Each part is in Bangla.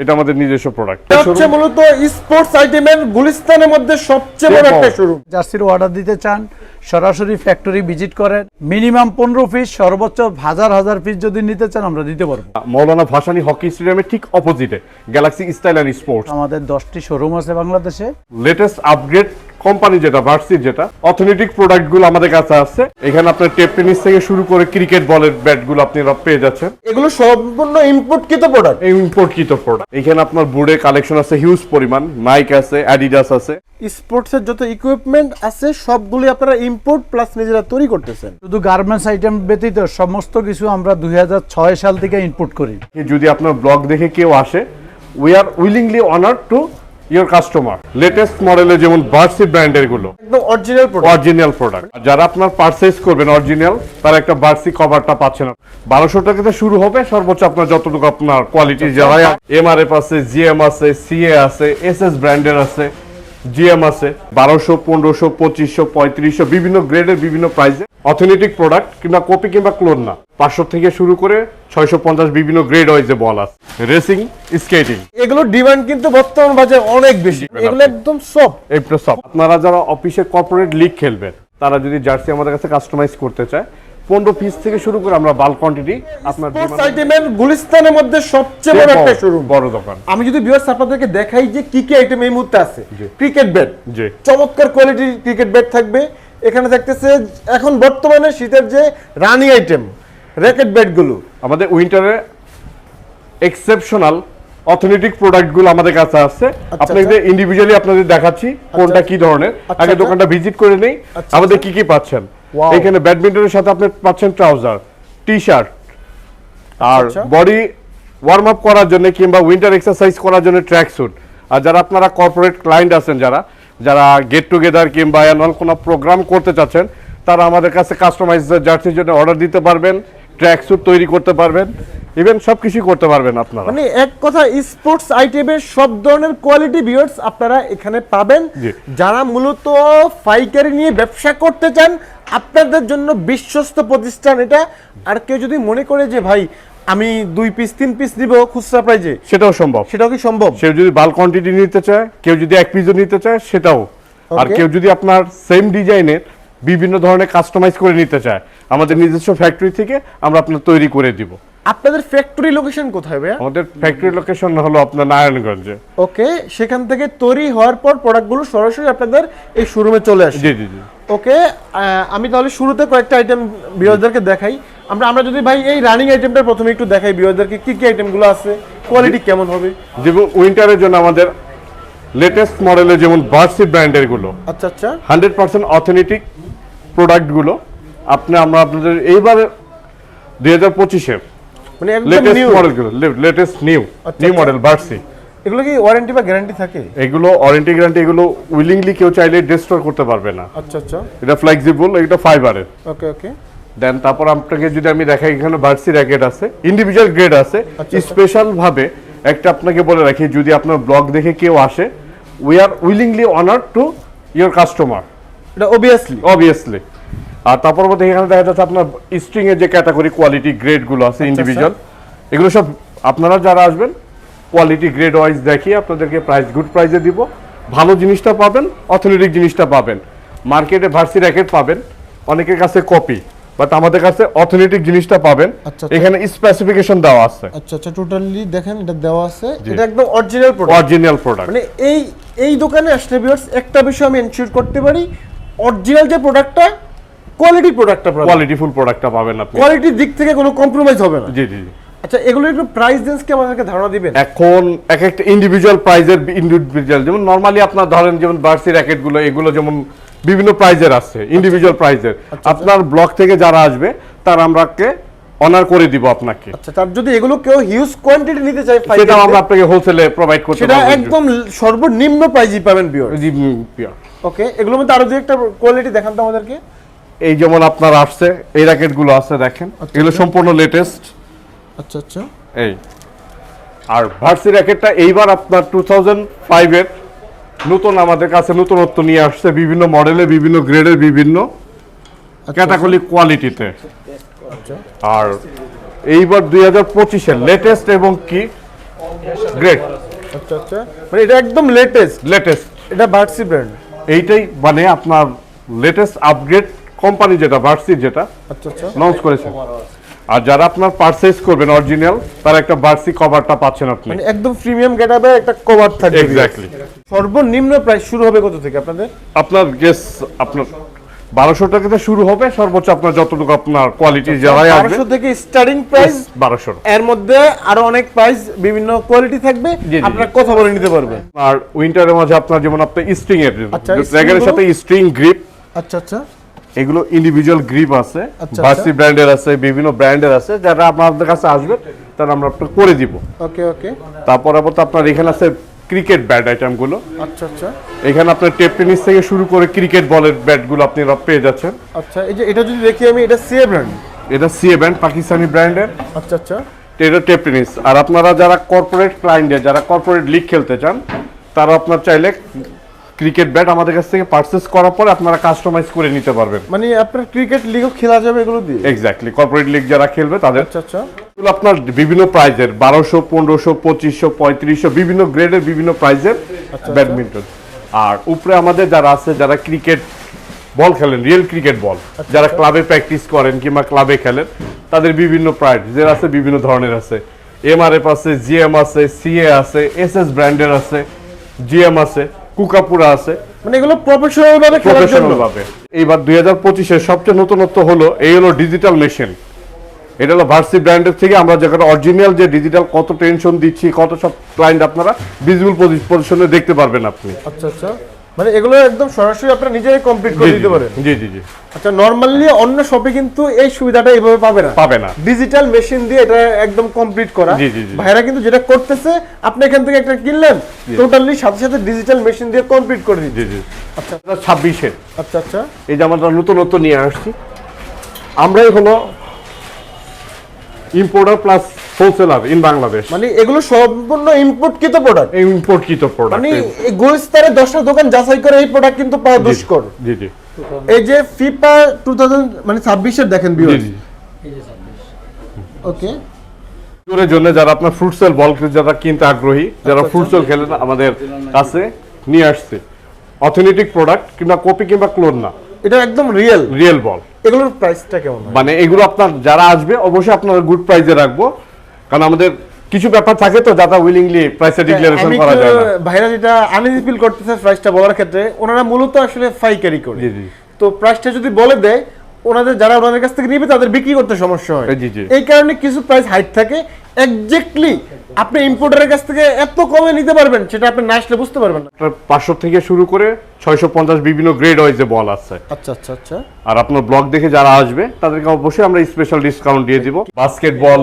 এটা আমাদের নিজস্ব প্রোডাক্ট এটা হচ্ছে মূলত স্পোর্টস আইটেমের গুলিস্তানের মধ্যে সবচেয়ে বড় একটা শোরুম জার্সির অর্ডার দিতে চান সরাসরি ফ্যাক্টরি ভিজিট করেন মিনিমাম পনেরো পিস সর্বোচ্চ হাজার হাজার পিস যদি নিতে চান আমরা দিতে পারব। মৌলানা ভাসানী হকি স্টেডিয়ামের ঠিক অপোজিটে গ্যালাক্সি স্টাইল অ্যান্ড স্পোর্টস আমাদের দশটি শোরুম আছে বাংলাদেশে। লেটেস্ট আপগ্রেড কোম্পানি যেটা ভার্সির যেটা অথেন্টিক প্রোডাক্টগুলো আমাদের কাছে আছে। এখানে আপনার টেপ টেনিস থেকে শুরু করে ক্রিকেট বলের ব্যাটগুলো আপনি পেয়ে যাচ্ছেন। এগুলো সম্পূর্ণ ইম্পোর্টকৃত প্রোডাক্ট ইম্পোর্টকৃত প্রোডাক্ট এখানে আপনার বোর্ডে কালেকশন আছে হিউজ পরিমাণ। নাইক আছে অ্যাডিডাস আছে। স্পোর্টসের যত ইকুইপমেন্ট আছে সবগুলি আপনারা ইম্পোর্ট প্লাস নিজেরা তৈরি করতেছেন। শুধু গার্মেন্টস আইটেম ব্যতীত সমস্ত কিছু আমরা দুই হাজার ছয় সাল থেকে ইনপুট করি। যদি আপনার ব্লগ দেখে কেউ আসে we are willingly honour to your customer latest মডেলে যেমন বার্সি ব্র্যান্ডেরগুলো। একদম অরিজিনাল প্রোডাক্ট অরিজিনাল প্রোডাক্ট যারা আপনার পারচেজ করবেন অরিজিনাল তারা একটা বার্সি কভারটা পাচ্ছে না। বারোশো টাকাতে শুরু হবে সর্বোচ্চ আপনার যতটুকু আপনার কোয়ালিটি যারা এমআরএফ আছে জিএম আছে সিএ আছে এস এস ব্র্যান্ডের আছে। জিএম আছে বারোশো পনেরোশো পঁচিশশো পঁয়ত্রিশশো বিভিন্ন গ্রেডের বিভিন্ন প্রাইসে অথেন্টিক প্রোডাক্ট কিংবা কপি কিংবা ক্লোন না। পাঁচশো থেকে শুরু করে ছয়শো পঞ্চাশ বিভিন্ন গ্রেড ওয়াইজে বল আছে। রেসিং স্কেটিং এগুলো ডিমান্ড কিন্তু বর্তমান বাজারে অনেক বেশি। এগুলো একদম সব এপ্রো সব আপনারা যারা অফিসে কর্পোরেট লিগ খেলবেন তারা যদি জার্সি আমাদের কাছে কাস্টমাইজ করতে চায় পনেরো পিস থেকে শুরু করে আমরা বাল্ক কোয়ান্টিটি আপনার আইটেমের গুলিস্তানের মধ্যে সবচেয়ে বড় একটা শোরুম বড় দোকান। আমি যদি ভিউয়ার্স আপনাদেরকে দেখাই যে কি কি আইটেম এই মুহূর্তে আছে। Cricket bat ji. চমৎকার কোয়ালিটির ক্রিকেট ব্যাট থাকবে। এখানে থাকতেছে এখন বর্তমানে শীতের যে রানিং আইটেম র্যাকেট ব্যাটগুলো আমাদের উইন্টারে এক্সেপশনাল অথেন্টিক প্রোডাক্টগুলো আমাদের কাছে আছে। আপনাদের ইন্ডিভিজুয়ালি আপনাদের দেখাচ্ছি কোনটা কি ধরনের। আচ্ছা, আগে আচ্ছা। দোকানটা ভিজিট করে নেই। আচ্ছা, আমাদের কি কি পাচ্ছেন. এখানে ব্যাডমিন্টনের সাথে আপনি পাচ্ছেন ট্রাউজার টি শার্ট আর আচ্ছা। বডি ওয়ার্ম আপ করার জন্য কিংবা উইন্টার এক্সারসাইজ করার জন্য ট্র্যাক স্যুট আর যারা আপনারা কর্পোরেট ক্লায়েন্ট আছেন যারা যারা গেট টুগেদার কিংবা অ্যানুয়াল কোনো প্রোগ্রাম করতে চাচ্ছেন তারা আমাদের কাছে কাস্টমাইজ জার্সির জন্য অর্ডার দিতে পারবেন ট্র্যাক স্যুট তৈরি করতে পারবেন। ইভেন সব কিছুই করতে পারবেন আপনারা। মানে এক কথা স্পোর্টস আইটেমের সব ধরনের কোয়ালিটি ভিউয়ার্স আপনারা এখানে পাবেন। যারা মূলত পাইকারি নিয়ে ব্যবসা করতে চান আপনাদের জন্য বিশ্বস্ত প্রতিষ্ঠান এটা। আর কেউ যদি মনে করে যে ভাই আমি দুই পিস তিন পিস নিব খুচরা প্রাইজে সেটাও সম্ভব। সেটাও কি সম্ভব? কেউ যদি বাল্ক কোয়ান্টিটি নিতে চায় কেউ যদি এক পিসও নিতে চায় সেটাও। আর কেউ যদি আপনার সেম ডিজাইনের বিভিন্ন ধরনের কাস্টমাইজ করে নিতে চায় আমাদের নিজস্ব ফ্যাক্টরি থেকে আমরা আপনার তৈরি করে দিব। আপনাদের ফ্যাক্টরি লোকেশন কোথায় ভাইয়া? আমাদের ফ্যাক্টরি লোকেশন হলো আপনার নারায়ণগঞ্জে। ওকে সেখান থেকে তৈরি হওয়ার পর প্রোডাক্টগুলো সরাসরি আপনাদের এই শোরুমে চলে আসে। জি জি জি। ওকে আমি তাহলে শুরুতে কয়েকটা আইটেম বিরোধীদেরকে দেখাই। আমরা আমরা যদি ভাই এই রানিং আইটেমটা প্রথমে একটু দেখাই বিরোধীদেরকে কি কি আইটেমগুলো আছে? কোয়ালিটি কেমন হবে? যেমন উইন্টারের জন্য আমাদের লেটেস্ট মডেলের যেমন বার্সি ব্র্যান্ডেরগুলো আচ্ছা আচ্ছা। হান্ড্রেড পার্সেন্ট অথেন্টিক প্রোডাক্টগুলো আপনি আমরা আপনাদের এইবারে দুই হাজার পঁচিশের মানে একদম নিউ মডেলগুলো লেটেস্ট নিউ আচ্ছা, নিউ আচ্ছা। মডেল বার্সি এগুলো কি ওয়ারেন্টি বা গ্যারান্টি থাকে? এগুলো ওয়ারেন্টি গ্যারান্টি এগুলো উইলিংলি কেউ চাইলে ডিস্টোর করতে পারবে না। আচ্ছা আচ্ছা। এটা ফ্লেক্সিবল এটা ফাইবারের ওকে ওকে। দেন তারপর আপনাকে যদি আমি দেখাই এখানে বার্সি র্যাকেট আছে ইন্ডিভিজুয়াল গ্রেড আছে। আচ্ছা। স্পেশাল ভাবে একটা আপনাকে বলে রাখি যদি আপনার ব্লগ দেখে কেউ আসে we are willingly honour to your customer এটা অবভিয়াসলি অবভিয়াসলি আর তারপর মধ্যে এখানে দেখা যাচ্ছে আপনার স্ট্রিং এর যে ক্যাটাগরি কোয়ালিটি গ্রেডগুলো আছে আচ্ছা, ইন্ডিভিজুয়াল এগুলো সব আপনারা যারা আসবেন কোয়ালিটি গ্রেড ওয়াইজ দেখিয়ে আপনাদেরকে প্রাইস গুড প্রাইসে দিব। ভালো জিনিসটা পাবেন অর্থনৈতিক জিনিসটা পাবেন। মার্কেটে ভার্সি র্যাকেট পাবেন অনেকের কাছে কপি বাট আমাদের কাছে অর্থনৈতিক জিনিসটা পাবেন। আচ্ছা, আচ্ছা। এখানে স্পেসিফিকেশন দেওয়া আছে। আচ্ছা আচ্ছা টোটালি দেখেন এটা দেওয়া আছে। এটা একদম অরিজিনাল প্রোডাক্ট অরিজিনাল প্রোডাক্ট মানে এই এই দোকানে আসলে ভিউয়ার্স একটা বিষয় আমি এনশিওর করতে পারি অরিজিনাল যে প্রোডাক্টটা কোয়ালিটি প্রোডাক্টটা কোয়ালিটিফুল প্রোডাক্টটা পাবেন আপনি। কোয়ালিটির দিক থেকে কোনো কম্প্রোমাইজ হবে না। জি জি আচ্ছা এগুলো একটু প্রাইস রেঞ্জ কি আমাদেরকে ধারণা দিবেন? এখন এক একটা ইন্ডিভিজুয়াল প্রাইজের ইন্ডিভিজুয়াল যেমন নরমালি আপনার ধরেন যেমন বার্সি র্যাকেটগুলো এগুলো যেমন বিভিন্ন প্রাইজের আছে ইন্ডিভিজুয়াল প্রাইজের আপনার ব্লক থেকে যারা আসবে তার আমরাকে অনার করে দিব আপনাকে। আচ্ছা তার যদি এগুলো কেউ হিউজ কোয়ান্টিটি নিতে চায় পাইকারিতে, আমরা আপনাকে হোলসেলে প্রোভাইড করতে সেটা একদম সর্বনিম্ন প্রাইজই পাবেন উম, ওকে এগুলোর মধ্যে আরও দুই একটা কোয়ালিটি দেখান তো আমাদেরকে। এই যেমন আপনার আসছে এই র্যাকেটগুলো আছে দেখেন। এগুলো সম্পূর্ণ লেটেস্ট আচ্ছা আচ্ছা। এই। আর ভার্সি র্যাকেটটা এইবার আপনার টু থাউজেন্ড ফাইভের নতুন আমাদের কাছে নতুনত্ব নিয়ে আসছে বিভিন্ন মডেলের বিভিন্ন গ্রেডের বিভিন্ন ক্যাটাগরি কোয়ালিটিতে আচ্ছা। আর এইবার দুই হাজার পঁচিশের লেটেস্ট এবং কি? গ্রেড আচ্ছা আচ্ছা। মানে এটা একদম লেটেস্ট লেটেস্ট এটা ভার্সি ব্র্যান্ড এইটাই মানে আপনার লেটেস্ট আপগ্রেড কোম্পানি যেটা ভার্সির যেটা আচ্ছা আচ্ছা। লঞ্চ করেছে। আর যারা আপনার পারচেজ করবেন অরিজিনাল তারা একটা বার্সি কভারটা পাচ্ছেন আপনি। মানে একদম প্রিমিয়াম গেটআপে একটা কভার থাকবে এক্স্যাক্টলি সর্বনিম্ন প্রাইস শুরু হবে কত থেকে আপনাদের? আপনার গেস আপনার বারোশো টাকাতে শুরু হবে সর্বোচ্চ আপনার যতটুকু আপনার কোয়ালিটি যারাই আসবে। বারোশো থেকে স্টার্টিং প্রাইস বারোশো। এর মধ্যে আরও অনেক প্রাইস বিভিন্ন কোয়ালিটি থাকবে। আপনারা কথা বলে নিতে পারবেন আর উইন্টারের মাঝে আপনার যেমন আপনার স্ট্রিং এর আচ্ছা, সাথে স্ট্রিং গ্রিপ আচ্ছা আচ্ছা। এগুলো ইন্ডিভিজুয়াল গ্রিপ আছে আচ্ছা, ভার্সি ব্র্যান্ডের আছে বিভিন্ন ব্র্যান্ডের আছে যারা আপনাদের কাছে আসবে তারা আমরা আপনার করে দিব। ওকে ওকে। তারপর আবার তো আপনার এখানে আছে ক্রিকেট ব্যাট আইটেমগুলো আচ্ছা আচ্ছা। এখানে আপনার টেপ টেনিস থেকে শুরু করে ক্রিকেট বলের ব্যাটগুলো আপনি পেয়ে যাচ্ছেন। আচ্ছা এই যে এটা যদি দেখি আমি এটা সিএ ব্র্যান্ড এটা সিএ ব্যান্ড পাকিস্তানি ব্র্যান্ডের আচ্ছা আচ্ছা। এটা টেপ টেনিস আর আপনারা যারা কর্পোরেট ক্লায়েন্টে যারা কর্পোরেট লিগ খেলতে চান তারা আপনার চাইলে ক্রিকেট ব্যাট আমাদের কাছ থেকে পারচেস করার পরে আপনারা কাস্টমাইজ করে নিতে পারবেন। মানে আপনার ক্রিকেট লিগও খেলা যাবে এগুলো দিয়ে? এক্স্যাক্টলি কর্পোরেট লিগ যারা খেলবে তাদের। আচ্ছা আচ্ছা। এগুলো আপনার বিভিন্ন প্রাইজের বারোশো পনেরোশো পঁচিশশো পঁয়ত্রিশশো বিভিন্ন গ্রেডের বিভিন্ন প্রাইজের ব্যাডমিন্টন আর উপরে আমাদের যারা আছে যারা ক্রিকেট বল খেলেন রিয়েল ক্রিকেট বল যারা ক্লাবে প্র্যাকটিস করেন কিংবা ক্লাবে খেলেন তাদের বিভিন্ন প্রাইজের আছে বিভিন্ন ধরনের আছে। এমআরএফ আছে জিএম আছে সিএ আছে এস এস ব্র্যান্ডের আছে জিএম আছে। কুকাপুরা আছে। মানে এগুলো প্রফেশনাল ভাবে খেলার জন্য। এইবার দুই হাজার পঁচিশের সবচেয়ে নতুনত্ব হলো এই হলো ডিজিটাল মেশিন এটা হলো ভার্সি ব্র্যান্ডের থেকে আমরা যেখানে অরিজিনাল যে ডিজিটাল কত টেনশন দিচ্ছি কত সব ক্লায়েন্ট আপনারা ভিজিবল পজিশনে দেখতে পারবেন আপনি। আচ্ছা আচ্ছা। মানে এগুলো একদম সরাসরি আপনারা নিজেরাই কমপ্লিট করে দিতে পারেন। জি জি জি। আচ্ছা নরমালি অন্য শপে কিন্তু এই সুবিধাটা এইভাবে পাবে না। পাবে না। ডিজিটাল মেশিন দিয়ে এটা একদম কমপ্লিট করা। জি, জি, জি। ভাইরা কিন্তু যেটা করতেছে আপনি এখান থেকে একটা কিনলেন টোটালি সাথে সাথে ডিজিটাল মেশিন দিয়ে কমপ্লিট করে দিচ্ছে। জি। জি আচ্ছা ছাব্বিশের। আচ্ছা আচ্ছা। এই যে আমরা নতুনত্ব নিয়ে আসছি। আমরাই হলো importer plus wholesaler in Bangladesh মানে এগুলো সম্পূর্ণ ইম্পোর্ট কৃত প্রোডাক্ট ইম্পোর্টকৃত প্রোডাক্ট মানে এই দশটা দোকান যাচাই করে এই প্রোডাক্ট কিন্তু পাওয়া দুষ্কর। জি জি। এই যে ফিফা টু মানে ছাব্বিশের দেখেন জি ভিউয়ার্স জি ওকে এর জন্য যারা আপনার ফ্রুটসেল বল যারা কিনতে আগ্রহী যারা আচ্ছা, ফ্রুটসেল খেলেন আমাদের কাছে নিয়ে আসছে। অথেন্টিক প্রোডাক্ট কিংবা কপি কিংবা ক্লোন না। এটা একদম রিয়েল রিয়েল বল এগুলোর প্রাইসটা কেমন মানে এগুলো আপনার যারা আসবে অবশ্যই আপনার গুড প্রাইসে রাখব। কারণ আমাদের কিছু ব্যাপার থাকে তো যাতে উইলিংলি প্রাইসে ডিক্লারেশন আমি করা যায় না ভাইরা যেটা আনইজি ফিল করতেছে প্রাইসটা বলার ক্ষেত্রে ওনারা মূলত আসলে ফাইকারি করে জি, জি। তো প্রাইসটা যদি বলে দেয় ওনাদের যারা ওনাদের কাছ থেকে নিবে তাদের বিক্রি করতে সমস্যা হয়। এই কারণে কিছু প্রাইস হাইট থাকে। এক্স্যাক্টলি আপনি ইম্পোর্টারের কাছ থেকে এত কমে নিতে পারবেন সেটা আপনি না আসলে বুঝতে পারবেন না। আপনার পাঁচশো থেকে শুরু করে ছয়শো পঞ্চাশ বিভিন্ন গ্রেড ওয়াইজে বল আছে। আচ্ছা আচ্ছা আচ্ছা। আর আপনার ব্লগ দেখে যারা আসবে তাদেরকে অবশ্যই আমরা স্পেশাল ডিসকাউন্ট দিয়ে দিব। বাস্কেটবল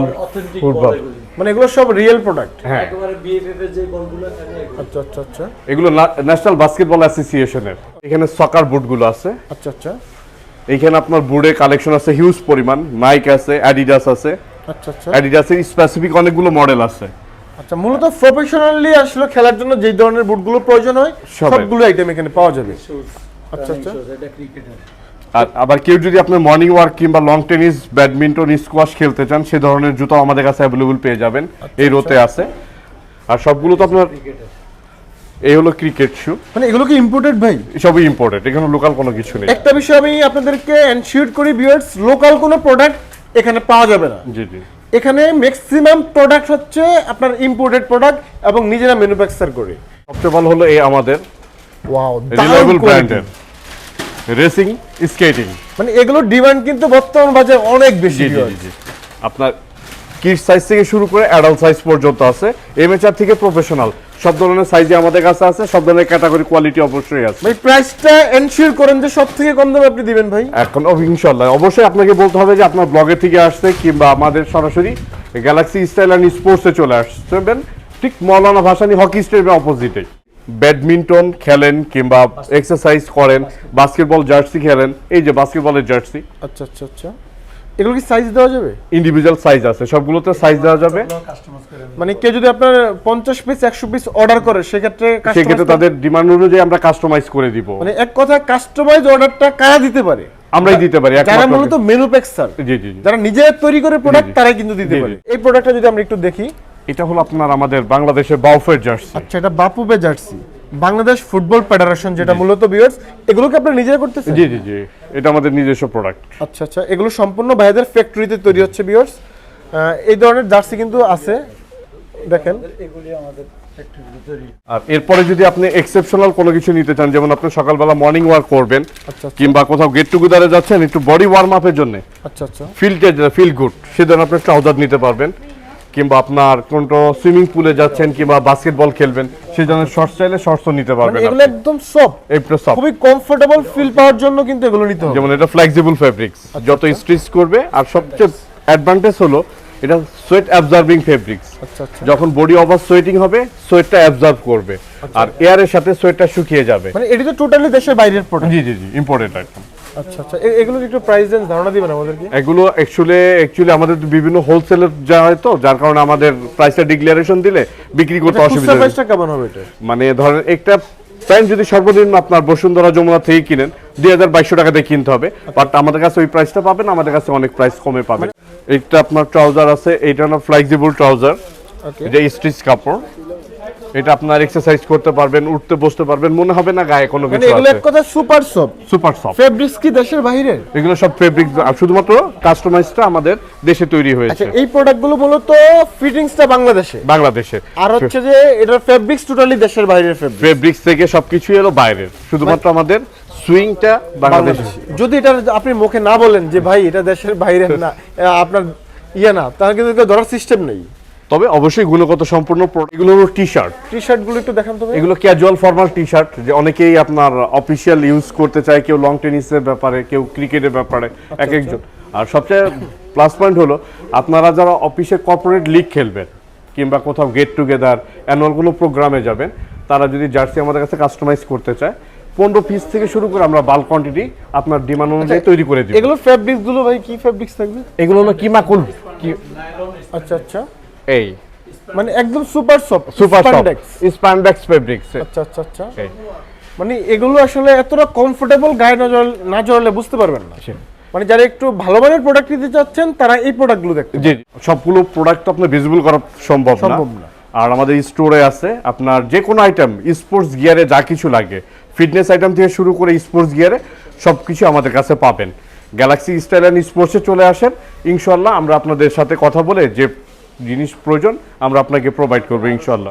ফুটবল মানে এগুলো সব রিয়েল প্রোডাক্ট হ্যাঁ। একেবারে বিএফএফ যে বলগুলো থাকে আচ্ছা আচ্ছা আচ্ছা। এগুলো ন্যাশনাল বাস্কেটবল অ্যাসোসিয়েশনের এখানে সকার বুটগুলো আছে। আচ্ছা আচ্ছা। এইখানে আপনার বুড়ে কালেকশন আছে হিউজ পরিমাণ। নাইক আছে অ্যাডিডাস আছে। আচ্ছা আচ্ছা। অ্যাডিডাসের স্পেসিফিক অনেকগুলো মডেল আছে। আচ্ছা মূলত প্রফেশনালি আসলে খেলার জন্য যে ধরনের বুটগুলো প্রয়োজন হয় সবগুলো আইটেম এখানে পাওয়া যাবে। আচ্ছা আচ্ছা। আর আবার কেউ যদি আপনার মর্নিং ওয়ার্ক কিংবা লং টেনিস ব্যাডমিন্টন স্কোয়াশ খেলতে চান সে ধরনের জুতো আমাদের কাছে অ্যাভেলেবল পেয়ে যাবেন। এই রোতে আছে। আর সবগুলো তো আপনার এই হলো ক্রিকেট শু মানে এগুলো কি ইম্পোর্টেড ভাই? সবই ইম্পোর্টেড এখানে লোকাল কোনো কিছু নেই। একটা বিষয় আমি আপনাদেরকে এনশিওর করি ভিউয়ার্স লোকাল কোনো প্রোডাক্ট এখানে পাওয়া যাবে না। জি জি। এখানে ম্যাক্সিমাম প্রোডাক্ট হচ্ছে আপনার ইম্পোর্টেড প্রোডাক্ট এবং নিজেরা ম্যানুফ্যাকচার করে। সবচেয়ে ভালো হলো এই আমাদের ওয়াও রিলায়েবল ব্র্যান্ডের রেসিং স্কেটিং মানে এগুলোর ডিমান্ড কিন্তু বর্তমান বাজারে অনেক বেশি আপনার কিড সাইজ থেকে শুরু করে অ্যাডাল্ট সাইজ পর্যন্ত আছে। এমএচআর থেকে প্রফেশনাল সব ধরনের সাইজে আমাদের কাছে আছে সব ধরনের ক্যাটাগরি কোয়ালিটি অবশ্যই আছে। ভাই প্রাইসটা এনশিওর করেন যে সব থেকে কম দামে আপনি দিবেন ভাই। এখন ইনশাল্লাহ অবশ্যই আপনাকে বলতে হবে যে আপনার ব্লগে থেকে আসছে কিংবা আমাদের সরাসরি গ্যালাক্সি স্টাইল অ্যান্ড স্পোর্টসে চলে আসছেন ঠিক মৌলানা ভাসানি হকি স্টেডিয়ামের অপোজিটে ব্যাডমিন্টন খেলেন কিংবা এক্সারসাইজ করেন বাস্কেটবল জার্সি খেলেন। এই যে বাস্কেটবলের জার্সি আচ্ছা আচ্ছা আচ্ছা। এগুলো কি সাইজ দেওয়া যাবে? ইন্ডিভিজুয়াল সাইজ আছে সবগুলোতে সাইজ দেওয়া যাবে। মানে কেউ যদি আপনার পঞ্চাশ পিস একশো পিস অর্ডার করে সেক্ষেত্রে সেক্ষেত্রে তাদের ডিমান্ড অনুযায়ী আমরা কাস্টমাইজ করে দিব। মানে এক কথা কাস্টমাইজ অর্ডারটা কারা দিতে পারে? আমরাই দিতে পারি যারা মূলত ম্যানুফ্যাকচার জি জি জি। যারা নিজেরা তৈরি করে প্রোডাক্ট। তারাই কিন্তু দিতে পারে। এই প্রোডাক্টটা যদি আমরা একটু দেখি। এটা হলো আপনার আমাদের বাংলাদেশের বাউফের জার্সি আচ্ছা এটা বাপুবে জার্সি বাংলাদেশ ফুটবল ফেডারেশন যেটা মূলত বিয়ার্স এগুলো কি আপনারা নিজেরা করতেছেন? জি জি জি। এটা আমাদের নিজস্ব প্রোডাক্ট আচ্ছা আচ্ছা। এগুলো সম্পূর্ণ ভাইদের ফ্যাক্টরিতে তৈরি হচ্ছে বিয়ার্স এই ধরনের জার্সি কিন্তু আছে। দেখেন। এগুলি আমাদের আর এরপরে যদি আপনি এক্সেপশনাল কোনো কিছু নিতে চান যেমন আপনি সকালবেলা মর্নিং ওয়ার্ক করবেন আচ্ছা, আচ্ছা। কিংবা কোথাও গেট টুগেদারে যাচ্ছেন একটু বডি ওয়ার্ম আপের জন্য। আচ্ছা আচ্ছা। ফিল ফিল গুড সেজন্য আপনি ট্রাউজার নিতে পারবেন। কিংবা আপনার কোনো সুইমিং পুলে যাচ্ছেন কিংবা বাস্কেটবল খেলবেন সেই জন্য শর্টস চাইলে শর্টসও নিতে মানে পারবেন এগুলো একদম সফট একটু soft। খুবই কমফোর্টেবল ফিল পাওয়ার জন্য কিন্তু এগুলো নিতে হবে। যেমন এটা ফ্লেক্সিবল ফেব্রিক্স যত স্টিচ করবে আর সবচেয়ে অ্যাডভান্টেজ হলো এটা সোয়েট অ্যাবজর্বিং ফেব্রিক্স আচ্ছা আচ্ছা। যখন বডি ওভার সোয়েটিং হবে সোয়েটটা অ্যাবজর্ব করবে। আর এয়ারের সাথে সোয়েটটা শুকিয়ে যাবে। মানে এটা তো টোটালি দেশের বাইরের প্রোডাক্ট জি জি জি ইম্পোর্টেড একদম। আচ্ছা আচ্ছা। এগুলো একটু প্রাইস রেঞ্জ ধারণা দিবেন আমাদেরকে? এগুলো অ্যাকচুয়ালি অ্যাকচুয়ালি আমাদের বিভিন্ন হোলসেলের যা হয় তো যার কারণে আমাদের প্রাইসটা ডিক্লারেশন দিলে বিক্রি করতে অসুবিধা হয়। প্রাইসটা কেমন হবে এটা? মানে ধরেন একটা প্যান্ট যদি সর্বনিম্ন আপনার বসুন্ধরা যমুনা থেকে কিনেন দুই হাজার বাইশশো টাকাতে কিনতে হবে। বাট আমাদের কাছে ওই প্রাইসটা পাবেন আমাদের কাছে অনেক প্রাইস কমে পাবেন। এইটা আপনার ট্রাউজার আছে এইটা হলো ফ্লেক্সিবল ট্রাউজার এটা স্টিচ কাপড়। এটা আপনার এক্সারসাইজ করতে পারবেন উঠতে বসতে পারবেন মনে হবে না গায়ে কোনো মানে কিছু এগুলো এক কথা super soft super soft fabrics কি দেশের বাইরে? এগুলো সব ফেব্রিক শুধুমাত্র কাস্টমাইজটা আমাদের দেশে তৈরি হয়েছে। আচ্ছা এই প্রোডাক্টগুলো মূলত ফিটিংসটা বাংলাদেশে? বাংলাদেশে। আর হচ্ছে যে এটার ফেব্রিক্স টোটালি দেশের বাইরের ফেব্রিক ফেব্রিক্স থেকে সবকিছু এলো বাইরের। শুধুমাত্র আমাদের সুইংটা বাংলাদেশে। যদি এটা আপনি মুখে না বলেন যে ভাই এটা দেশের বাইরে না আপনার ইয়ে না তাহলে কিন্তু এটা ধরার সিস্টেম নেই। তবে অবশ্যই গুণগত সম্পূর্ণ এগুলো হলো টি শার্ট টি শার্টগুলো একটু দেখান তো ভাই। এগুলো ক্যাজুয়াল ফর্মাল টি শার্ট যে অনেকেই আপনার অফিসিয়াল ইউজ করতে চায় কেউ লং টেনিসের ব্যাপারে কেউ ক্রিকেটের ব্যাপারে এক একজন। আর সবচেয়ে প্লাস পয়েন্ট হলো আপনারা যারা অফিসে কর্পোরেট লিগ খেলবেন কিংবা কোথাও গেট টুগেদার অ্যানুয়াল কোনো প্রোগ্রামে যাবেন তারা যদি জার্সি আমাদের কাছে কাস্টমাইজ করতে চায় পনেরো পিস থেকে শুরু করে আমরা বাল্ক কোয়ান্টিটি আপনার ডিমান্ড অনুযায়ী তৈরি করে দিই এগুলো ফেব্রিক্সগুলো ভাই কি ফেব্রিক্স থাকবে? এগুলো হলো কিমাকুল কি আচ্ছা আচ্ছা। এই। মানে একদম super soft super spandex fabrics. আচ্ছা আচ্ছা আচ্ছা। মানে এগুলো আসলে এতটা কমফোর্টেবল গায়ে না জড়ালে না জড়ালে বুঝতে পারবেন না। মানে যারা একটু ভালো মানের প্রোডাক্ট নিতে চাচ্ছেন তারা এই প্রোডাক্টগুলো দেখতে জি। সবগুলো প্রোডাক্ট তো আপনার ভিজিবল করা সম্ভব না। সম্ভব না। আর আমাদের স্টোরে আছে আপনার যে কোনো আইটেম স্পোর্টস গিয়ারে যা কিছু লাগে। ফিটনেস আইটেম থেকে শুরু করে স্পোর্টস গিয়ারে সব কিছু আমাদের কাছে পাবেন। গ্যালাক্সি স্টাইল অ্যান্ড স্পোর্টসে চলে আসেন। ইনশাল্লাহ আমরা আপনাদের সাথে কথা বলে যে জিনিস প্রয়োজন আমরা আপনাকে প্রোভাইড করব ইনশাল্লাহ